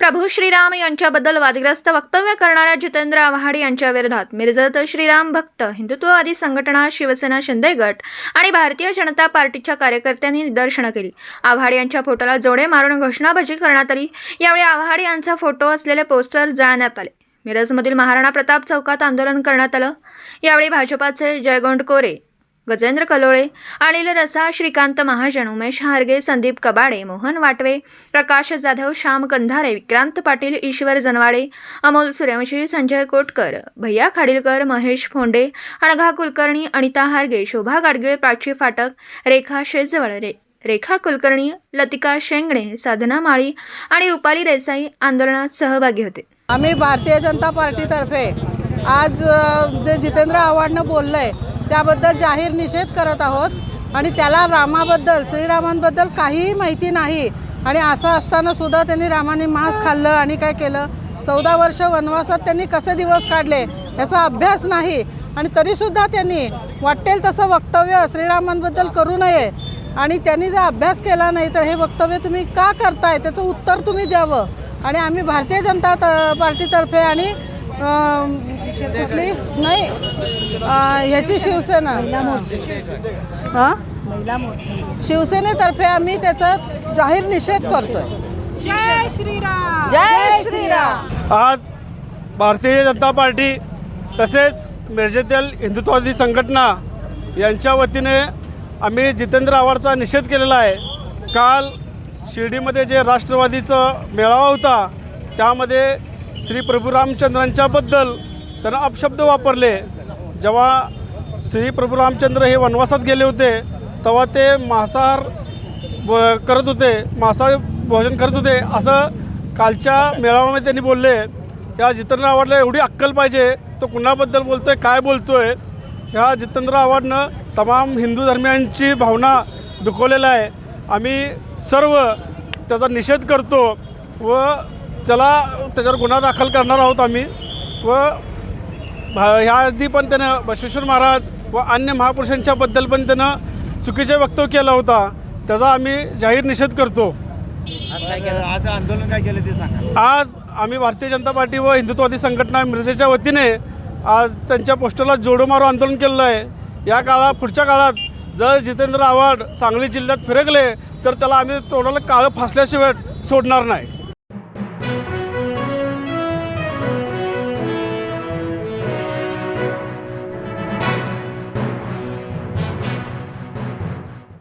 प्रभू श्रीराम यांच्याबद्दल वादग्रस्त वक्तव्य करणाऱ्या जितेंद्र आव्हाड यांच्या विरोधात मिरजत श्रीराम भक्त हिंदुत्ववादी संघटना शिवसेना शिंदे गट आणि भारतीय जनता पार्टीच्या कार्यकर्त्यांनी निदर्शनं केली. आव्हाड यांच्या फोटोला जोडे मारून घोषणाबाजी करण्यात आली. यावेळी आव्हाड यांचा फोटो असलेले पोस्टर जाळण्यात आले. मिरजमधील महाराणा प्रताप चौकात आंदोलन करण्यात आलं. यावेळी भाजपाचे जयगोंड कोरे गजेंद्र कलोळे अनिल रसा श्रीकांत महाजन उमेश हारगे संदीप कबाडे मोहन वाटवे प्रकाश जाधव श्याम कंधारे विक्रांत पाटील ईश्वर जनवाडे अमोल सूर्यवंशी संजय कोटकर भैया खाडीलकर महेश फोंडे अणघा कुलकर्णी अनिता हारगे शोभा गाडगिळ प्राची फाटक रेखा शेजवळ रे रेखा कुलकर्णी लतिका शेंगणे साधना माळी आणि रुपाली देसाई आंदोलनात सहभागी होते. आम्ही भारतीय जनता पार्टीतर्फे आज जे जितेंद्र आव्हाडनं बोललं आहे त्याबद्दल जाहीर निषेध करत आहोत. आणि त्याला रामाबद्दल श्रीरामांबद्दल काहीही माहिती नाही. आणि असं असताना सुद्धा त्यांनी रामाने मांस खाल्लं आणि काय केलं? चौदा वर्ष वनवासात त्यांनी कसे दिवस काढले याचा अभ्यास नाही. आणि तरीसुद्धा त्यांनी वाटेल तसं वक्तव्य श्रीरामांबद्दल करू नये. आणि त्यांनी जर अभ्यास केला नाही तर हे वक्तव्य तुम्ही का करताय? त्याचं उत्तर तुम्ही द्यावं. आणि आम्ही भारतीय जनता त- पार्टीतर्फे आणि अं, कुठली नाही ह्याची शिवसेना. हां? शिवसेनेतर्फे आम्ही त्याचा जाहीर निषेध करतोय. जय श्रीराम. जय श्रीराम. आज भारतीय जनता पार्टी तसेच मिरजेतील हिंदुत्ववादी संघटना यांच्या वतीने आम्ही जितेंद्र आव्हाडचा निषेध केलेला आहे. काल शिर्डीमध्ये जे राष्ट्रवादीचं मेळावा होता त्यामध्ये श्री प्रभू रामचंद्रांच्याबद्दल त्यानं अपशब्द वापरले. जेव्हा श्री प्रभू रामचंद्र हे वनवासात गेले होते तेव्हा ते मांसाहार करत होते मांसाहार भोजन करत होते. असं कालच्या मेळाव्यामध्ये त्यांनी बोलले. या जितेंद्र आव्हाडला एवढी अक्कल पाहिजे तो कुणाबद्दल बोलतोय काय बोलतोय? ह्या जितेंद्र आव्हाडनं तमाम हिंदू धर्मियांची भावना दुखवलेला आहे आम्ही सर्व त्याचा निषेध करतो व त्याला त्याच्यावर गुन्हा दाखल करणार आहोत आम्ही. व ह्या आधी पण त्यानं बसवेश्वर महाराज व अन्य महापुरुषांच्याबद्दल पण त्यानं चुकीचे वक्तव्य केला होता. त्याचा आम्ही जाहीर निषेध करतो. आज आंदोलन काय केलं ते सांगा. आज आम्ही भारतीय जनता पार्टी व हिंदुत्ववादी संघटना मिरजेच्या वतीने आज त्यांच्या पोस्टरला जोडो मारो आंदोलन केलेलं आहे. या काळात पुढच्या काळात जर जितेंद्र आव्हाड सांगली जिल्ह्यात फिरकले तर त्याला आम्ही तोंडाला काळं फासल्याशिवाय सोडणार नाही.